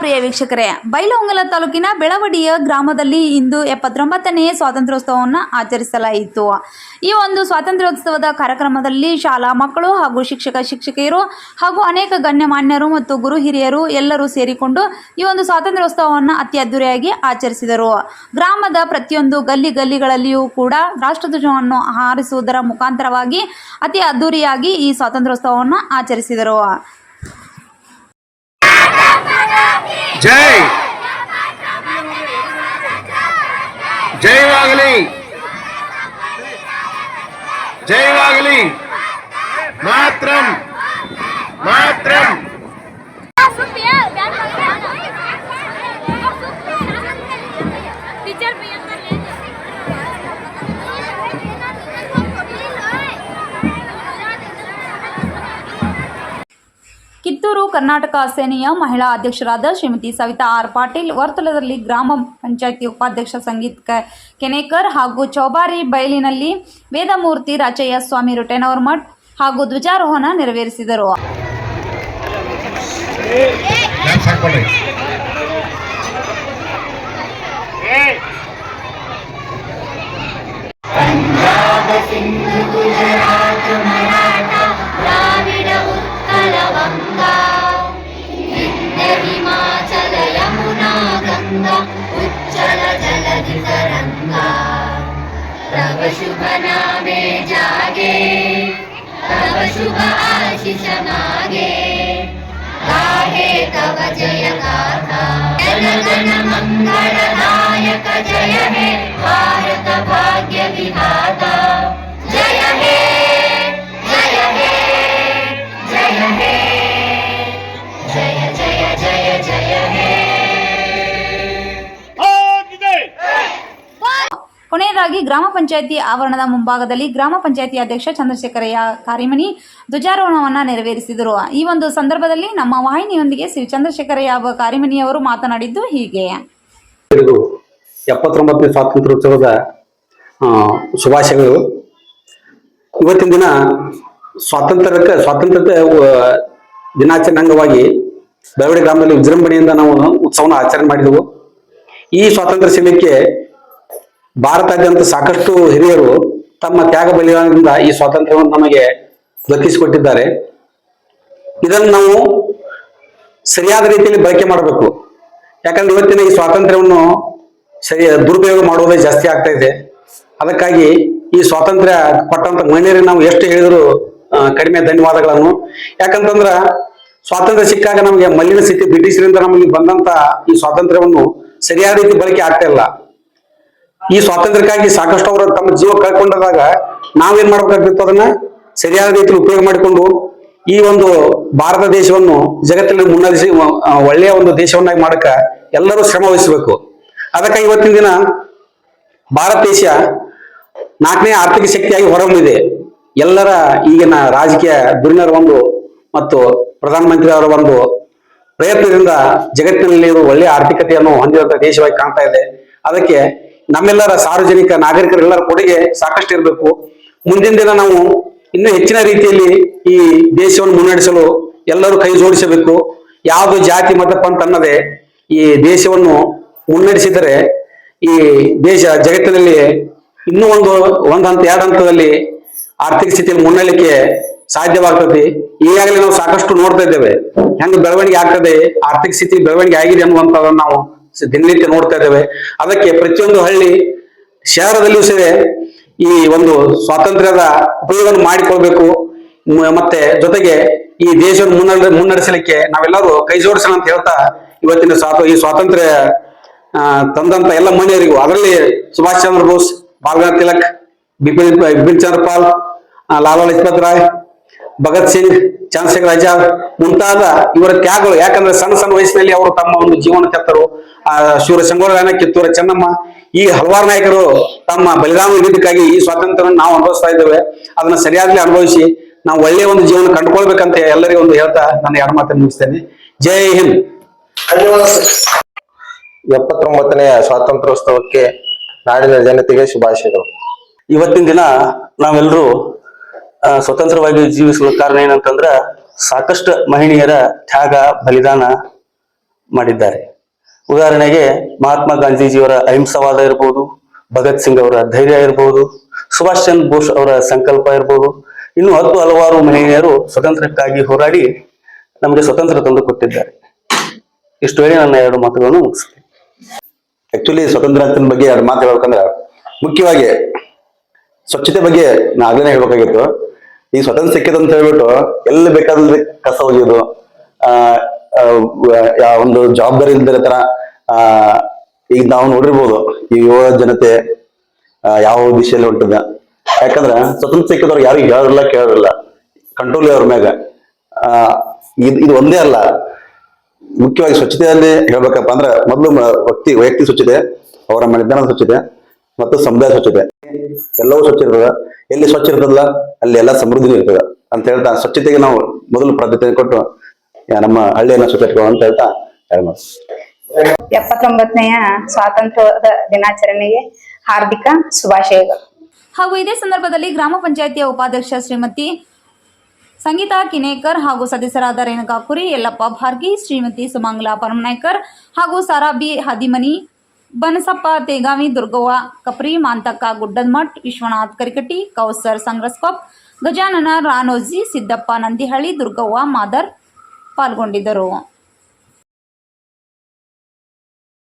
ಪ್ರಿಯ ವೀಕ್ಷಕರೇ, ಬೈಲಹೊಂಗಲ ತಾಲೂಕಿನ ಬೆಳವಡಿಯ ಗ್ರಾಮದಲ್ಲಿ ಇಂದು ಎಪ್ಪತ್ತೊಂಬತ್ತನೆಯ ಸ್ವಾತಂತ್ರ್ಯೋತ್ಸವವನ್ನು ಆಚರಿಸಲಾಯಿತು. ಈ ಒಂದು ಸ್ವಾತಂತ್ರ್ಯೋತ್ಸವದ ಕಾರ್ಯಕ್ರಮದಲ್ಲಿ ಶಾಲಾ ಮಕ್ಕಳು ಹಾಗೂ ಶಿಕ್ಷಕ ಶಿಕ್ಷಕಿಯರು ಹಾಗೂ ಅನೇಕ ಗಣ್ಯಮಾನ್ಯರು ಮತ್ತು ಗುರು ಹಿರಿಯರು ಎಲ್ಲರೂ ಸೇರಿಕೊಂಡು ಈ ಒಂದು ಸ್ವಾತಂತ್ರ್ಯೋತ್ಸವವನ್ನು ಅತಿ ಅದ್ದೂರಿಯಾಗಿ ಆಚರಿಸಿದರು. ಗ್ರಾಮದ ಪ್ರತಿಯೊಂದು ಗಲ್ಲಿ ಗಲ್ಲಿಗಳಲ್ಲಿಯೂ ಕೂಡ ರಾಷ್ಟ್ರಧ್ವಜವನ್ನು ಹಾರಿಸುವುದರ ಮುಖಾಂತರವಾಗಿ ಅತಿ ಅದ್ದೂರಿಯಾಗಿ ಈ ಸ್ವಾತಂತ್ರ್ಯೋತ್ಸವವನ್ನು ಆಚರಿಸಿದರು. जय। जय वागली। जय वागली। मात्रम। ಕಿತ್ತೂರು ಕರ್ನಾಟಕ ಸೇನೆಯ ಮಹಿಳಾ ಅಧ್ಯಕ್ಷರಾದ ಶ್ರೀಮತಿ ಸವಿತಾ ಆರ್ ಪಾಟೀಲ್ ವರ್ತುಲದಲ್ಲಿ ಗ್ರಾಮ ಪಂಚಾಯತಿ ಉಪಾಧ್ಯಕ್ಷ ಸಂಗೀತ್ ಕೆನೇಕರ್ ಹಾಗೂ ಚೌಬಾರಿ ಬಯಲಿನಲ್ಲಿ ವೇದಮೂರ್ತಿ ರಾಚಯ್ಯ ಸ್ವಾಮಿ ರುಟೇನವರ್ ಮಠ್ ಹಾಗೂ ಧ್ವಜಾರೋಹಣ ನೆರವೇರಿಸಿದರು ಡ್ಯಾನ್ಸ್ तव शुभ नामे जागे। तब शुभ आशीष मागे। गाहे तव जय गाथा। जन गण मङ्गलदायक जय हे। भारत भाग्य विधाता। ಕೊನೆಯದಾಗಿ ಗ್ರಾಮ ಪಂಚಾಯತಿ ಆವರಣದ ಮುಂಭಾಗದಲ್ಲಿ ಗ್ರಾಮ ಪಂಚಾಯತಿ ಅಧ್ಯಕ್ಷ ಚಂದ್ರಶೇಖರಯ್ಯ ಕಾರಿಮನಿ ಧ್ವಜಾರೋಹಣವನ್ನು ನೆರವೇರಿಸಿದರು. ಈ ಒಂದು ಸಂದರ್ಭದಲ್ಲಿ ನಮ್ಮ ವಾಹಿನಿಯೊಂದಿಗೆ ಶ್ರೀ ಚಂದ್ರಶೇಖರಯ್ಯ ಕಾರಿಮನಿ ಅವರು ಮಾತನಾಡಿದ್ದು ಹೀಗೆ. ಎಪ್ಪತ್ತೊಂಬತ್ತನೇ ಸ್ವಾತಂತ್ರ್ಯೋತ್ಸವದ ಶುಭಾಶಯಗಳು. ಇವತ್ತಿನ ದಿನ ಸ್ವಾತಂತ್ರ್ಯಕ್ಕೆ ಸ್ವಾತಂತ್ರ್ಯ ದಿನಾಚರಣೆ ಅಂಗವಾಗಿ ಬೆಳವಡಿ ಗ್ರಾಮದಲ್ಲಿ ವಿಜೃಂಭಣೆಯಿಂದ ನಾವು ಉತ್ಸವನ ಆಚರಣೆ ಮಾಡಿದೆವು. ಈ ಸ್ವಾತಂತ್ರ್ಯ ಸಿಗಲಿಕ್ಕೆ ಭಾರತಾದ್ಯಂತ ಸಾಕಷ್ಟು ಹಿರಿಯರು ತಮ್ಮ ತ್ಯಾಗ ಬಲಿದಾನದಿಂದ ಈ ಸ್ವಾತಂತ್ರ್ಯವನ್ನು ನಮಗೆ ದಕ್ಕಿಸಿಕೊಟ್ಟಿದ್ದಾರೆ. ಇದನ್ನು ನಾವು ಸರಿಯಾದ ರೀತಿಯಲ್ಲಿ ಬಳಕೆ ಮಾಡಬೇಕು. ಯಾಕಂದ್ರೆ ಇವತ್ತಿನ ಈ ಸ್ವಾತಂತ್ರ್ಯವನ್ನು ಸರಿ, ದುರುಪಯೋಗ ಮಾಡುವುದೇ ಜಾಸ್ತಿ ಆಗ್ತಾ ಇದೆ. ಅದಕ್ಕಾಗಿ ಈ ಸ್ವಾತಂತ್ರ್ಯ ಕೊಟ್ಟಂತ ಮಹಿಳೆಯರಿಗೆ ನಾವು ಎಷ್ಟು ಹೇಳಿದ್ರು ಕಡಿಮೆ ಧನ್ಯವಾದಗಳನ್ನು. ಯಾಕಂತಂದ್ರ ಸ್ವಾತಂತ್ರ್ಯ ಸಿಕ್ಕಾಗ ನಮಗೆ ಮಲ್ಲಿನ ಸ್ಥಿತಿ ಬ್ರಿಟಿಷರಿಂದ ನಮಗೆ ಬಂದಂತ ಈ ಸ್ವಾತಂತ್ರ್ಯವನ್ನು ಸರಿಯಾದ ರೀತಿ ಬಳಕೆ ಆಗ್ತಾ ಇಲ್ಲ. ಈ ಸ್ವಾತಂತ್ರ್ಯಕ್ಕಾಗಿ ಸಾಕಷ್ಟು ಅವರು ತಮ್ಮ ಜೀವ ಕಳ್ಕೊಂಡಾಗ ನಾವೇನ್ ಮಾಡ್ಬೇಕಾಗ್ತಿತ್ತು ಅದನ್ನ? ಸರಿಯಾದ ರೀತಿಯಲ್ಲಿ ಉಪಯೋಗ ಮಾಡಿಕೊಂಡು ಈ ಒಂದು ಭಾರತ ದೇಶವನ್ನು ಜಗತ್ತಿನಲ್ಲಿ ಮುನ್ನಡೆಸಿ ಒಳ್ಳೆಯ ಒಂದು ದೇಶವನ್ನಾಗಿ ಮಾಡಕ ಎಲ್ಲರೂ ಶ್ರಮ ವಹಿಸಬೇಕು. ಅದಕ್ಕೆ ಇವತ್ತಿನ ದಿನ ಭಾರತ ದೇಶ ನಾಲ್ಕನೇ ಆರ್ಥಿಕ ಶಕ್ತಿಯಾಗಿ ಹೊರಹೊಮ್ಮಿದೆ. ಎಲ್ಲರ ಈಗಿನ ರಾಜಕೀಯ ದುರ್ನರ ಒಂದು ಮತ್ತು ಪ್ರಧಾನಮಂತ್ರಿ ಅವರ ಒಂದು ಪ್ರಯತ್ನದಿಂದ ಜಗತ್ತಿನಲ್ಲಿ ಒಳ್ಳೆಯ ಆರ್ಥಿಕತೆಯನ್ನು ಹೊಂದಿರುವಂತಹ ದೇಶವಾಗಿ ಕಾಣ್ತಾ ಇದೆ. ಅದಕ್ಕೆ ನಮ್ಮೆಲ್ಲರ ಸಾರ್ವಜನಿಕ ನಾಗರಿಕರೆಲ್ಲರ ಕೊಡುಗೆ ಸಾಕಷ್ಟು ಇರಬೇಕು. ಮುಂದಿನ ದಿನ ನಾವು ಇನ್ನೂ ಹೆಚ್ಚಿನ ರೀತಿಯಲ್ಲಿ ಈ ದೇಶವನ್ನು ಮುನ್ನಡೆಸಲು ಎಲ್ಲರೂ ಕೈ ಜೋಡಿಸಬೇಕು. ಯಾವುದು ಜಾತಿ, ಮತ, ಪಂಥ ಅನ್ನದೆ ಈ ದೇಶವನ್ನು ಮುನ್ನಡೆಸಿದರೆ ಈ ದೇಶ ಜಗತ್ತಿನಲ್ಲಿ ಇನ್ನೂ ಒಂದು ಒಂದು ಹಂತ, ಎರಡು ಹಂತದಲ್ಲಿ ಆರ್ಥಿಕ ಸ್ಥಿತಿಯಲ್ಲಿ ಮುನ್ನಡಲಿಕ್ಕೆ ಸಾಧ್ಯವಾಗ್ತದೆ. ಈಗಾಗಲೇ ನಾವು ಸಾಕಷ್ಟು ನೋಡ್ತಾ ಇದ್ದೇವೆ. ಹೆಂಗ್ ಬೆಳವಣಿಗೆ ಆಗ್ತದೆ, ಆರ್ಥಿಕ ಸ್ಥಿತಿ ಬೆಳವಣಿಗೆ ಆಗಿದೆ ಅನ್ನುವಂಥದ್ದನ್ನು ನಾವು ದಿನನಿತ್ಯ ನೋಡ್ತಾ ಇದ್ದೇವೆ. ಅದಕ್ಕೆ ಪ್ರತಿಯೊಂದು ಹಳ್ಳಿ ಶಹರದಲ್ಲಿಯೂ ಸೇವೆ ಈ ಒಂದು ಸ್ವಾತಂತ್ರ್ಯದ ಉಪಯೋಗವನ್ನು ಮಾಡಿಕೊಳ್ಬೇಕು. ಮತ್ತೆ ಜೊತೆಗೆ ಈ ದೇಶವನ್ನು ಮುನ್ನಡೆ, ಮುನ್ನಡೆಸಲಿಕ್ಕೆ ನಾವೆಲ್ಲರೂ ಕೈ ಜೋಡಿಸೋಣ ಅಂತ ಹೇಳ್ತಾ ಇವತ್ತಿನ ಸ್ವಾತ, ಈ ಸ್ವಾತಂತ್ರ್ಯ ತಂದಂತ ಎಲ್ಲ ಮಹಿಳೆಯರಿಗೂ ಅದರಲ್ಲಿ ಸುಭಾಷ್ ಚಂದ್ರ ಬೋಸ್ ಬಾಲಗಂಗಾಧರ್ ತಿಲಕ್, ಬಿಪಿನ್ ಬಿಪಿನ್ ಚಂದ್ರ ಪಾಲ್ ಲಾಲಾ ಲಜಪತ್ ರಾಯ್, ಭಗತ್ ಸಿಂಗ್, ಚಂದ್ರಶೇಖರ್ ಆಜಾದ್ ಮುಂತಾದ ಇವರ ತ್ಯಾಗಗಳು. ಯಾಕಂದ್ರೆ ಸಣ್ಣ ಸಣ್ಣ ವಯಸ್ಸಿನಲ್ಲಿ ಅವರು ತಮ್ಮ ಒಂದು ಜೀವನ ತೆತ್ತರು ಆ ಶೂರ ಸಂಗೋಲ ಕಿತ್ತೂರ ಚೆನ್ನಮ್ಮ ಈ ಹಲವಾರು ನಾಯಕರು ತಮ್ಮ ಬಲಿದಾನ ನೀಡಿದ್ದಕ್ಕಾಗಿ ಈ ಸ್ವಾತಂತ್ರ್ಯವನ್ನು ನಾವು ಅನುಭವಿಸ್ತಾ ಇದ್ದೇವೆ. ಅದನ್ನ ಸರಿಯಾಗ್ಲಿ ಅನುಭವಿಸಿ ನಾವು ಒಳ್ಳೆಯ ಒಂದು ಜೀವನ ಕಂಡುಕೊಳ್ಬೇಕಂತ ಎಲ್ಲರಿಗೂ ಒಂದು ಹೇಳ್ತಾ ನಾನು ಎರಡು ಮಾತನ್ನು ಮುಗಿಸ್ತೇನೆ. ಜೈ ಹಿಂದ್. ಎಪ್ಪತ್ತೊಂಬತ್ತನೆಯ ಸ್ವಾತಂತ್ರ್ಯೋತ್ಸವಕ್ಕೆ ನಾಡಿನ ಜನತೆಗೆ ಶುಭಾಶಯಗಳು. ಇವತ್ತಿನ ದಿನ ನಾವೆಲ್ಲರೂ ಸ್ವತಂತ್ರವಾಗಿ ಜೀವಿಸಲು ಕಾರಣ ಏನಂತಂದ್ರ ಸಾಕಷ್ಟು ಮಹಿಳೆಯರ ತ್ಯಾಗ ಬಲಿದಾನ ಮಾಡಿದ್ದಾರೆ. ಉದಾಹರಣೆಗೆ ಮಹಾತ್ಮ ಗಾಂಧೀಜಿಯವರ ಅಹಿಂಸವಾದ ಇರ್ಬೋದು, ಭಗತ್ ಸಿಂಗ್ ಅವರ ಧೈರ್ಯ ಇರ್ಬೋದು, ಸುಭಾಷ್ ಚಂದ್ರ ಬೋಸ್ ಅವರ ಸಂಕಲ್ಪ ಇರ್ಬೋದು. ಇನ್ನು ಹತ್ತು ಹಲವಾರು ಮಹಿಳೆಯರು ಸ್ವತಂತ್ರಕ್ಕಾಗಿ ಹೋರಾಡಿ ನಮಗೆ ಸ್ವತಂತ್ರ ತಂದು ಕೊಟ್ಟಿದ್ದಾರೆ. ಇಷ್ಟು ಹೇಳಿ ನನ್ನ ಎರಡು ಮಾತುಗಳನ್ನು ಮುಗಿಸ್ತೇನೆ. ಆಕ್ಚುಲಿ ಸ್ವತಂತ್ರ ಬಗ್ಗೆ ಎರಡು ಮಾತು ಹೇಳ್ಬೇಕಂದ್ರೆ, ಮುಖ್ಯವಾಗಿ ಸ್ವಚ್ಛತೆ ಬಗ್ಗೆ ನಾ ಆಗ್ಲೇ ಹೇಳ್ಬೇಕಾಗಿತ್ತು. ಈ ಸ್ವತಂತ್ರ ಸಿಕ್ಕಿದೆ ಅಂತ ಹೇಳ್ಬಿಟ್ಟು ಎಲ್ಲಿ ಬೇಕಾದ್ರೆ ಕಸ ಒಗೆಯೋದು, ಆ ಒಂದು ಜವಾಬ್ದಾರಿ ಇಲ್ದಿರೋ ತರ ಆ, ಈಗ ನಾವು ನೋಡಿರ್ಬೋದು ಈ ಯುವ ಜನತೆ ಯಾವ ದಿಶೆಯಲ್ಲಿ ಹೊಂಟದ. ಯಾಕಂದ್ರ ಸ್ವತಂತ್ರ ಸಿಕ್ಕಿದವ್ರು ಯಾರು ಹೇಳಿಲ್ಲ ಕೇಳಿಲ್ಲ ಕಂಟ್ರೋಲ್ ಅವ್ರ ಮ್ಯಾಗ. ಇದು ಇದು ಒಂದೇ ಅಲ್ಲ. ಮುಖ್ಯವಾಗಿ ಸ್ವಚ್ಛತೆಯಲ್ಲಿ ಹೇಳ್ಬೇಕಪ್ಪ ಅಂದ್ರೆ ಮೊದಲು ವ್ಯಕ್ತಿ, ವೈಯಕ್ತಿಕ ಸ್ವಚ್ಛತೆ, ಅವರ ಮನೆತನದ ಸ್ವಚ್ಛತೆ, ಮತ್ತು ಸಮುದಾಯ ಸ್ವಚ್ಛತೆ. ಎಲ್ಲವೂ ಸ್ವಚ್ಛ ಇರ್ತದ. ಎಲ್ಲಿ ಸ್ವಚ್ಛ ಇರ್ತದಲ್ಲ, ಅಲ್ಲಿ ಎಲ್ಲ ಸಮೃದ್ಧಿನೂ ಇರ್ತದ. ಅಂತ ಹೇಳ್ತಾ, ಸ್ವಚ್ಛತೆಗೆ ನಾವು ಮೊದಲು ಪ್ರಾಧಾನ್ಯತೆ ಕೊಟ್ಟು ನಮ್ಮ ಹಳ್ಳಿಯನ್ನ ಸ್ವಚ್ಛ ಇಟ್ಕೊಳ್ಳೋಣ ಅಂತ ಹೇಳ್ತಾ ಮಾತು. ಎಪ್ಪತ್ತೊಂಬತ್ತನೆಯ ಸ್ವಾತಂತ್ರ್ಯದ ದಿನಾಚರಣೆಗೆ ಹಾರ್ದಿಕ ಶುಭಾಶಯಗಳು. ಹಾಗೂ ಇದೇ ಸಂದರ್ಭದಲ್ಲಿ ಗ್ರಾಮ ಪಂಚಾಯಿತಿಯ ಉಪಾಧ್ಯಕ್ಷ ಶ್ರೀಮತಿ ಸಂಗೀತಾ ಕಿನೇಕರ್ ಹಾಗೂ ಸದಸ್ಯರಾದ ರೇಣುಕಾ ಕುರಿ, ಯಲ್ಲಪ್ಪ ಭಾರ್ಗಿ, ಶ್ರೀಮತಿ ಸುಮಂಗಲಾ ಪರಮನಾಯ್ಕರ್ ಹಾಗೂ ಸಾರಾ ಬಿ ಹದಿಮನಿ, ಬನಸಪ್ಪ ತೇಗಾವಿ, ದುರ್ಗವ್ವ ಕಪ್ರಿ, ಮಾಂತಕ್ಕ ಗುಡ್ಡದಮಠ್ ವಿಶ್ವನಾಥ್ ಕರಿಕಟ್ಟಿ, ಕೌಸರ್ ಸಂಗ್ರಸ್ಕೊಪ್, ಗಜಾನನ ರಾನೋಜಿ ಸಿದ್ದಪ್ಪ ನಂದಿಹಳ್ಳಿ, ದುರ್ಗವ್ವ ಮಾದರ್ ಪಾಲ್ಗೊಂಡಿದ್ದರು.